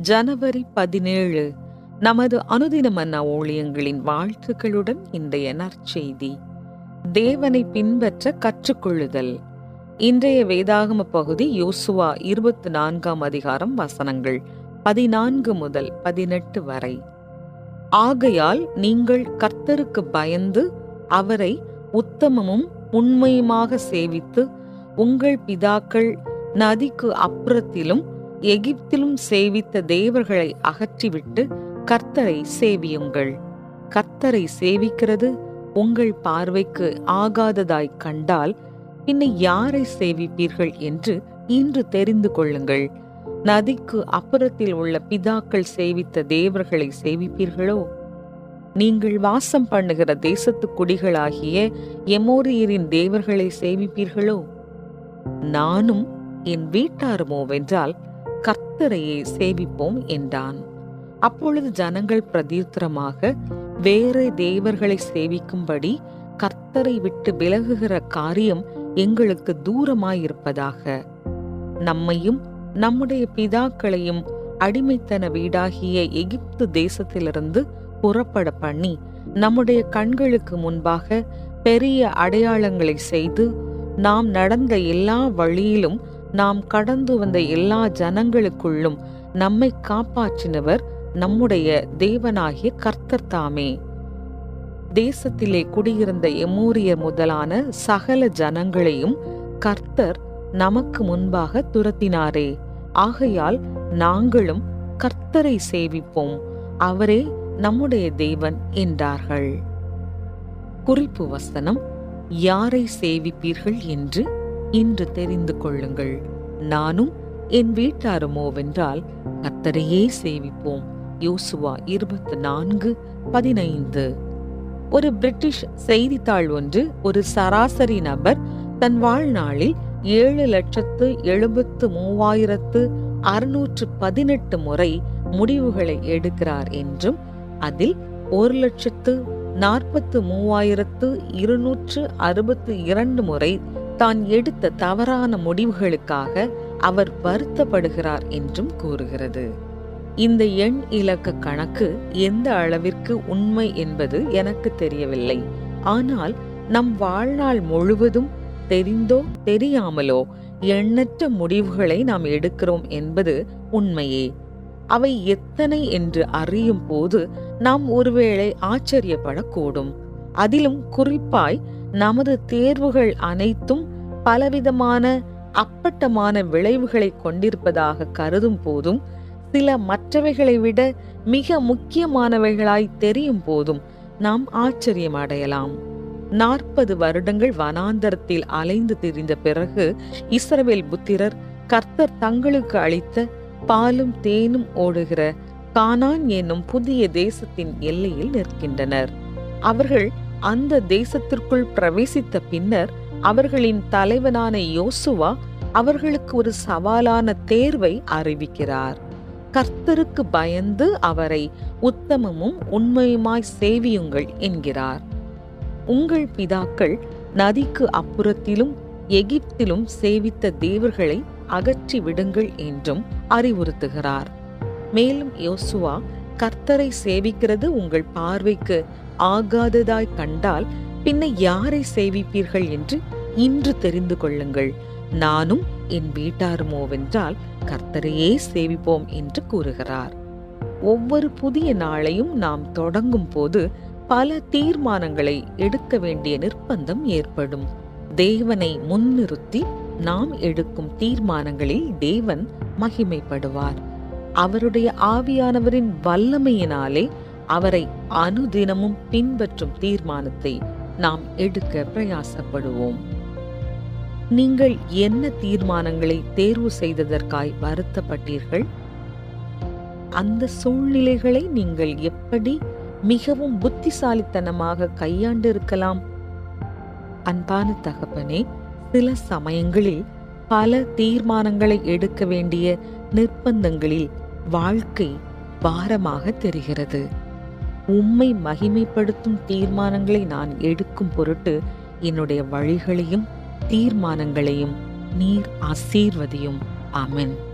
ஜனவரி பதினேழு நமது அனுதின மன்னா ஊழியங்களின் வாழ்த்துக்களுடன் இன்றைய நற்செய்தி. தேவனை பின்பற்ற கற்றுக்கொள்ளுதல். இன்றைய வேதாகம பகுதி யோசுவா இருபத்தி நான்காம் அதிகாரம் வசனங்கள் பதினான்கு முதல் பதினெட்டு வரை. ஆகையால் நீங்கள் கர்த்தருக்கு பயந்து அவரை உத்தமமும் உண்மையுமாக சேவித்து உங்கள் பிதாக்கள் நதிக்கு அப்புறத்திலும் எகிப்திலும் சேவித்த தேவர்களை அகற்றிவிட்டு கர்த்தரை சேவியுங்கள். கர்த்தரை சேவிக்கிறது உங்கள் பார்வைக்கு ஆகாததாய் கண்டால் பின்ன யாரை சேவிப்பீர்கள் என்று இன்று தெரிந்து கொள்ளுங்கள். நதிக்கு அப்புறத்தில் உள்ள பிதாக்கள் சேவித்த தேவர்களை சேவிப்பீர்களோ? நீங்கள் வாசம் பண்ணுகிற தேசத்து குடிகளாகிய எமோரியரின் தேவர்களை சேவிப்பீர்களோ? நானும் என் வீட்டாருமோவென்றால் கர்த்தரையே சேவிப்போம் என்றான். அப்பொழுது ஜனங்கள் பிரதீர்த்தரமாக வேறு தேவர்களை சேவிக்கும்படி கர்த்தரை விட்டு விலகுகிற காரியம் எங்களுக்கு தூரமாயிருப்பதாக. நம்மையும் நம்முடைய பிதாக்களையும் அடிமைத்தன வீடாகிய எகிப்து தேசத்திலிருந்து புறப்பட பண்ணி நம்முடைய கண்களுக்கு முன்பாக பெரிய அடையாளங்களை செய்து நாம் நடந்த எல்லா வழியிலும் நாம் கடந்து வந்த எல்லா ஜனங்களுக்குள்ளும் நம்மை காப்பாற்றினவர் நம்முடைய தேவனாகிய கர்த்தர் தாமே. தேசத்திலே குடியிருந்த எமூரியர் முதலான சகல ஜனங்களையும் கர்த்தர் நமக்கு முன்பாக துரத்தினாரே. ஆகையால் நாங்களும் கர்த்தரை சேவிப்போம். அவரே நம்முடைய தேவன் என்றார்கள். குறிப்பு வசனம் யாரை சேவிப்பீர்கள்? என்று இன்று தெரிந்து கொள்ளுங்கள். நானும் என் வீட்டாருமோவென்றால் கத்தரையே சேவிப்போம். யோசுவா இருபத்தி நான்கு பதினைந்து. ஒரு பிரிட்டிஷ் செய்தித்தாள் ஒன்று ஒரு சராசரி நபர் தன் வாழ்நாளில் ஏழு லட்சத்து எழுபத்து மூவாயிரத்து அறுநூற்று பதினெட்டு முறை முடிவுகளை எடுக்கிறார் என்றும் அதில் ஒரு லட்சத்து நாற்பத்து மூவாயிரத்து இருநூற்று அறுபத்து இரண்டு முறை தான் எடுத்த தவறான முடிவுகளுக்காக அவர் வருத்தப்படுகிறார் என்றும் கூறுகிறது. இந்த எண் இலக்க கணக்கு எந்த அளவிற்கு உண்மை என்பது எனக்கு தெரியவில்லை. ஆனால் நம் வாழ்நாள் முழுவதும் தெரிந்தோ தெரியாமலோ எண்ணற்ற முடிவுகளை நாம் எடுக்கிறோம் என்பது உண்மையே. அவை எத்தனை என்று அறியும் போது நாம் ஒருவேளை ஆச்சரியப்படக்கூடும். அதிலும் குறிப்பாய் நமது தேர்வுகள் அனைத்தும் பலவிதமான அப்பட்டமான விளைவுகளை கொண்டிருப்பதாக கருதும் போதும் சில மற்றவைகளை விட மிக முக்கியமானவைகளாய் தெரியும் போதும் நாம் ஆச்சரியம் அடையலாம். நாற்பது வருடங்கள் வனாந்தரத்தில் அலைந்து திரிந்த பிறகு இஸ்ரவேல் புத்திரர் கர்த்தர் தங்களுக்கு அளித்த பாலும் தேனும் ஓடுகிற கானான் என்னும் புதிய தேசத்தின் எல்லையில் நிற்கின்றனர். அவர்கள் அந்த தேசத்திற்குள் பிரவேசித்த பின்னர் அவர்களின் தலைவனான யோசுவா அவர்களுக்கு ஒரு சவாலான தேர்வை அறிவிக்கிறார். கர்த்தருக்கு பயந்து அவரை உத்தமமும் உண்மையுமாய் சேவியுங்கள் என்கிறார். உங்கள் பிதாக்கள் நதிக்கு அப்புறத்திலும் எகிப்திலும் சேவித்த தேவர்களை அகற்றி விடுங்கள் என்றும் அறிவுறுத்துகிறார். மேலும் யோசுவா கர்த்தரை சேவிக்கிறது உங்கள் பார்வைக்கு ஆகாததாய் கண்டால் பின்ன யாரை சேவிப்பீர்கள் என்று இன்று தெரிந்து கொள்ளுங்கள். நானும் என் வீட்டாருமோவென்றால் கர்த்தரையே சேவிப்போம் என்று கூறுகிறார். ஒவ்வொரு புதிய நாளையும் நாம் தொடங்கும் போது பல தீர்மானங்களை எடுக்க வேண்டிய நிர்பந்தம் ஏற்படும். தேவனை முன்னிறுத்தி நாம் எடுக்கும் தீர்மானங்களில் தேவன் மகிமைப்படுவார். அவருடைய ஆவியானவரின் வல்லமையினாலே அவரை அனுதினமும் பின்பற்றும் தீர்மானத்தை நாம் எடுக்க பிரயாசப்படுவோம். நீங்கள் என்ன தீர்மானங்களை தேர்வு செய்ததற்காய் வருத்தப்பட்டீர்கள்? அந்த சூழ்நிலைகளை நீங்கள் எப்படி மிகவும் புத்திசாலித்தனமாக கையாண்டிருக்கலாம்? அன்பான தகப்பனே சில சமயங்களில் பல தீர்மானங்களை எடுக்க வேண்டிய நிர்பந்தங்களில் வாழ்க்கை பாரமாக தெரிகிறது. உம்மை மகிமைப்படுத்தும் தீர்மானங்களை நான் எடுக்கும் பொருட்டு என்னுடைய வழிகளையும் தீர்மானங்களையும் நீர் ஆசீர்வதியும். ஆமென்.